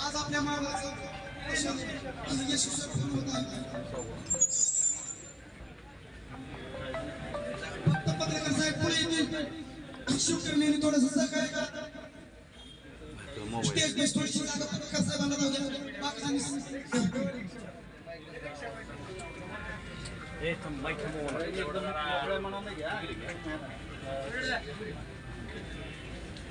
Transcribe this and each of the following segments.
आज आपल्या मावळाचं यशस्वी होत आहे. फक्त पत्रकार साहेब पुढे येतील. शिवकर्णींनी थोडंसं सहकार्य करतात स्टेज बेस थोडीशी जागा पत्रकार साहेबांना जाऊ द्या.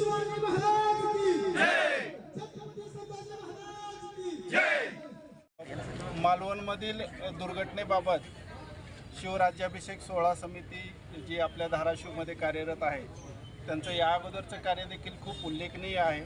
शिवाजी महाराज की छत्रपती संभाजी महाराज की जय! मालवणमधील दुर्घटनेबाबत शिवराज्याभिषेक सोहळा समिती जी आपल्या धाराशिवमध्ये कार्यरत आहे त्यांचं या अगोदरचं कार्य देखील खूप उल्लेखनीय आहे.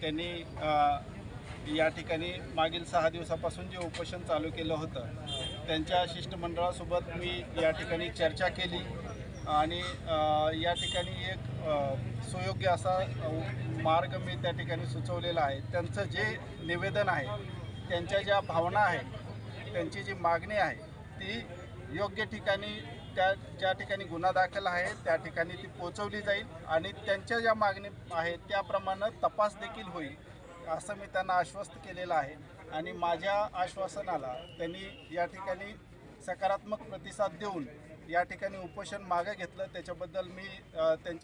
त्यांनी या ठिकाणी मागील सहा दिवसापासून जे उपोषण चालू केलं होतं त्यांच्या शिष्टमंडळासोबत मी या ठिकाणी चर्चा केली. आणि या ठिकाणी एक सुयोग्य असा मार्ग मी त्या ठिकाणी सुचवलेला आहे. त्यांचं जे निवेदन आहे त्यांच्या ज्या भावना आहेत त्यांची जी मागणी आहे ती योग्य ठिकाणी त्या ज्या ठिकाणी गुन्हा दाखल आहे त्या ठिकाणी ती पोचवली जाईल आणि त्यांच्या ज्या मागणी आहेत त्याप्रमाणे तपास देखील होईल असं मी त्यांना आश्वस्त केलेलं आहे. आणि माझ्या आश्वासनाला त्यांनी या ठिकाणी सकारात्मक प्रतिसाद देऊन या ठिकाणी उपोषण मागे घेतलं. त्याच्याबद्दल मी अ, त्यांचे